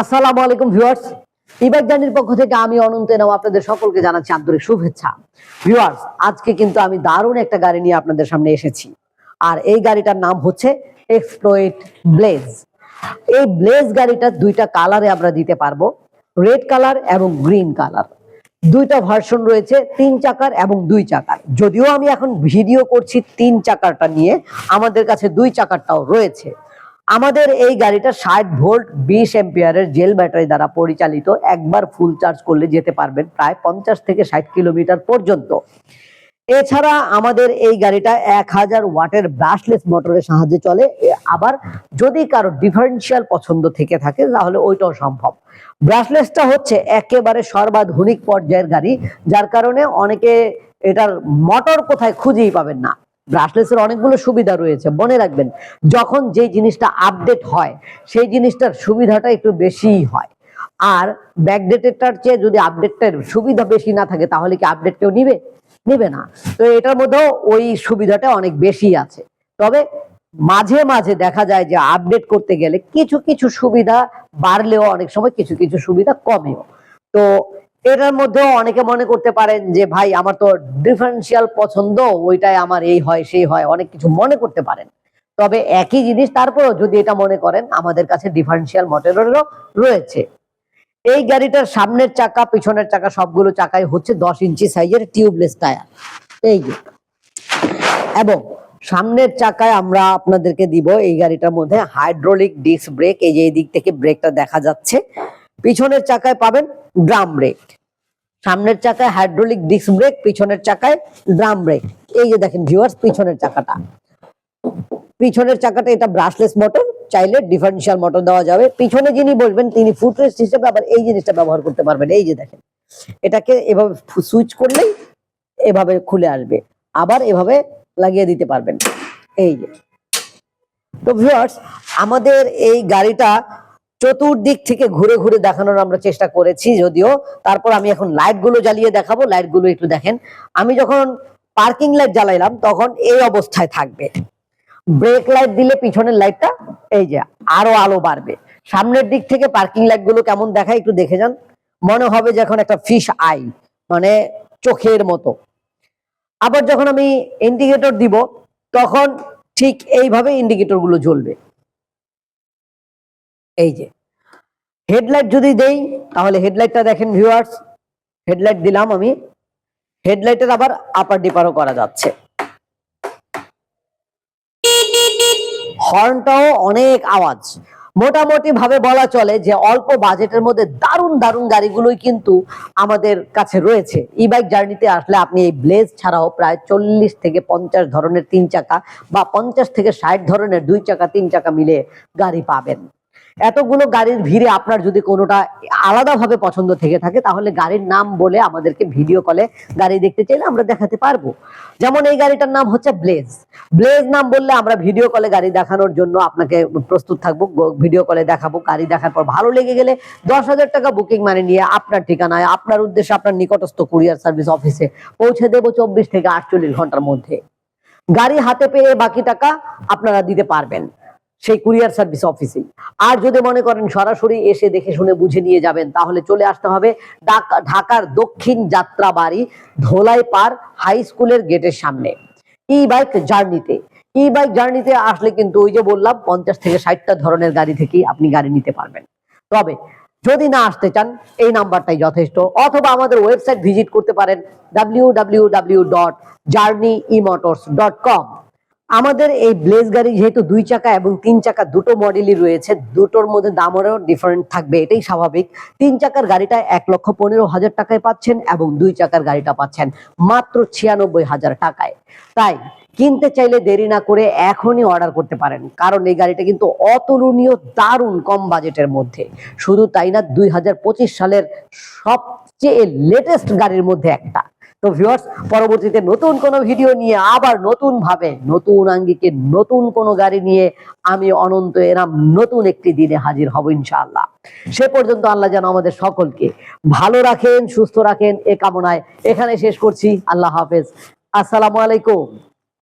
আসসালামু আলাইকুম ভিউয়ার্স। ইবাক জার্নির পক্ষ থেকে আমি অনন্ত এনাম আপনাদের সকলকে জানাচ্ছি আন্তরিক শুভেচ্ছা। ভিউয়ার্স, আজকে কিন্তু আমি দারুণ একটা গাড়ি নিয়ে আপনাদের সামনে এসেছি। আর এই গাড়িটার নাম হচ্ছে এক্সপ্লোয়েট ব্লেজ এই ব্লেজ গাড়িটা দুইটা কালারে আমরা দিতে পারব, রেড কালার এবং গ্রিন কালার। দুইটা ভার্সন রয়েছে, তিন চাকার এবং দুই চাকার। যদিও আমি এখন ভিডিও করছি তিন চাকারটা নিয়ে, আমাদের কাছে দুই চাকারটাও রয়েছে। আমাদের এই গাড়িটা ষাট ভোল্ট বিশ এম্পিয়ারের জেল ব্যাটারি দ্বারা পরিচালিত, একবার ফুল চার্জ করলে যেতে পারবেন প্রায় পঞ্চাশ থেকে ষাট কিলোমিটার পর্যন্ত। এছাড়া আমাদের এই গাড়িটা এক হাজার ওয়াটের ব্রাশলেস মোটরের সাহায্যে চলে। আবার যদি কারও ডিফারেন্সিয়াল পছন্দ থেকে থাকে, তাহলে ওইটাও সম্ভব। ব্রাশলেসটা হচ্ছে একেবারে সর্বাধুনিক পর্যায়ের গাড়ি, যার কারণে অনেকে এটার মোটর কোথায় খুঁজেই পাবেন না। ব্রাশলেসের অনেকগুলো সুবিধা রয়েছে। মনে রাখবেন, যখন যে জিনিসটা আপডেট হয়, সেই জিনিসটার সুবিধাটা একটু বেশিই হয়। আর ব্যাকডেটেডটার চেয়ে যদি আপডেটটার সুবিধা বেশি না থাকে, তাহলে কি আপডেট কেউ নিবে? নিবে না। তো এটার মধ্যেও ওই সুবিধাটা অনেক বেশি আছে। তবে মাঝে মাঝে দেখা যায় যে আপডেট করতে গেলে কিছু কিছু সুবিধা বাড়লেও অনেক সময় কিছু কিছু সুবিধা কমেও। তো এটার মধ্যেও অনেকে মনে করতে পারেন যে, ভাই, আমার তো ডিফারেন্সিয়াল পছন্দ, ওইটাই আমার, এই হয়, সেই হয়। অনেক কিছু মনে করতে পারেন। তবে একই জিনিস তারপরেও যদি এটা মনে করেন, আমাদের কাছে ডিফারেন্সিয়াল মডেলেরও রয়েছে। এই গাড়িটার সামনের চাকা, পিছনের চাকা, সবগুলো চাকাই হচ্ছে দশ ইঞ্চি সাইজের টিউবলেস টায়ার এই এবং সামনের চাকায় আমরা আপনাদেরকে দিব এই গাড়িটার মধ্যে হাইড্রোলিক ডিস্ক ব্রেক এই যে এই দিক থেকে ব্রেকটা দেখা যাচ্ছে। পিছনের চাকায় পাবেন ড্রাম ব্রেক। সামনের চাকায় হাইড্রোলিক ডিস্ক ব্রেক, পিছনের চাকায় ড্রাম ব্রেক। এই যে দেখেন ভিউয়ার্স, পিছনের চাকাটা। পিছনের চাকাটা এটা ব্রাশলেস মোটর, চাইলে ডিফারেন্সিয়াল মোটর দেওয়া যাবে। পিছনে যিনি বসবেন, তিনি ফুটরেস্ট হিসেবে আবার এই জিনিসটা ব্যবহার করতে পারবেন। এই যে দেখেন, এটাকে এভাবে সুইচ করলেই এভাবে খুলে আসবে। আবার এভাবে লাগিয়ে দিতে পারবেন। এই যে। তো ভিউয়ার্স, আমাদের এই গাড়িটা চতুর্দিক থেকে ঘুরে ঘুরে দেখানোর আমরা চেষ্টা করেছি যদিও। তারপর আমি এখন লাইটগুলো জ্বালিয়ে দেখাবো লাইটগুলো একটু দেখেন। আমি যখন পার্কিং লাইট জ্বালাইলাম, তখন এই অবস্থায় থাকবে। ব্রেক লাইট দিলে পিছনের লাইটটা এই যে আরও আলো বাড়বে। সামনের দিক থেকে পার্কিং লাইটগুলো কেমন দেখায় একটু দেখে যান। মনে হবে যে এখন একটা ফিশ আই মানে চোখের মতো। আবার যখন আমি ইন্ডিকেটর দিব, তখন ঠিক এইভাবে ইন্ডিকেটরগুলো জ্বলবে। এই যে হেডলাইট যদি দেই, তাহলে হেডলাইটটা দেখেন ভিউয়ার্স হেডলাইট দিলাম আমি হেডলাইটের আবার আপার ডিপারও করা যাচ্ছে। হর্নটাও অনেক আওয়াজ। মোটামুটি ভাবে বলা চলে যে অল্প বাজেটের মধ্যে দারুণ দারুণ গাড়িগুলোই কিন্তু আমাদের কাছে রয়েছে। ই বাইক জার্নিতে আসলে আপনি এই ব্লেজ ছাড়াও প্রায় চল্লিশ থেকে পঞ্চাশ ধরনের তিন চাকা বা পঞ্চাশ থেকে ষাট ধরনের দুই চাকা, তিন চাকা মিলে গাড়ি পাবেন। এতগুলো গাড়ির ভিড়ে আপনার যদি কোনোটা আলাদাভাবে পছন্দ থেকে থাকে, তাহলে গাড়ির নাম বলে আমাদেরকে ভিডিও কলে গাড়ি দেখতে চাইলে আমরা দেখাতে পারব। যেমন এই গাড়িটার নাম হচ্ছে ব্লেজ ব্লেজ নাম বললে আমরা ভিডিও কলে গাড়ি দেখানোর জন্য আপনাকে প্রস্তুত থাকব ভিডিও কলে দেখাবো। গাড়ি দেখার পর ভালো লেগে গেলে দশ হাজার টাকা বুকিং মানে নিয়ে আপনার ঠিকানায়, আপনার উদ্দেশ্যে আপনার নিকটস্থ কুরিয়ার সার্ভিস অফিসে পৌঁছে দেবো চব্বিশ থেকে আটচল্লিশ ঘণ্টার মধ্যে। গাড়ি হাতে পেয়ে বাকি টাকা আপনারা দিতে পারবেন। সেই কুরিয়ার সার্ভিস অফিসেই। আর যদি মনে করেন সরাসরি এসে দেখে শুনে বুঝে নিয়ে যাবেন, তাহলে চলে আসতে হবে ঢাকার দক্ষিণ যাত্রাবাড়ি ধোলাই পার হাই স্কুলের গেটের সামনে। ই বাইক জার্নিতে ই বাইক জার্নিতে আসলে কিন্তু ওই যে বললাম, পঞ্চাশ থেকে ষাটটা ধরনের গাড়ি থেকেই আপনি গাড়ি নিতে পারবেন। তবে যদি না আসতে চান, এই নাম্বারটাই যথেষ্ট। অথবা আমাদের ওয়েবসাইট ভিজিট করতে পারেন W W W dot Journey E Motors dot com আমাদের এই ব্লেজ গাড়ি যেহেতু দুই চাকা এবং তিন চাকা দুটো মডেলই রয়েছে, দুটোর মধ্যে দামেরও ডিফারেন্ট থাকবে, এটাই স্বাভাবিক। তিন চাকার গাড়িটা এক লক্ষ পনেরো হাজার টাকায় পাচ্ছেন এবং দুই চাকার গাড়িটা পাচ্ছেন মাত্র ছিয়ানব্বই হাজার টাকায়। তাই কিনতে চাইলে দেরি না করে এখনই অর্ডার করতে পারেন, কারণ এই গাড়িটা কিন্তু অতুলনীয়, দারুণ কম বাজেটের মধ্যে। শুধু তাই না, দুই হাজার পঁচিশ সালের সবচেয়ে লেটেস্ট গাড়ির মধ্যে একটা। তো ভিউয়ার্স পরবর্তীতে নতুন কোনো ভিডিও নিয়ে আবার নতুন ভাবে নতুন আঙ্গিকে, নতুন কোনো গাড়ি নিয়ে আমি অনন্ত এরাম নতুন একটি দিনে হাজির হব ইনশাআল্লাহ। সে পর্যন্ত আল্লাহ যেন আমাদের সকলকে ভালো রাখেন, সুস্থ রাখেন, এ কামনায় এখানে শেষ করছি। আল্লাহ হাফেজ। আসসালামু আলাইকুম।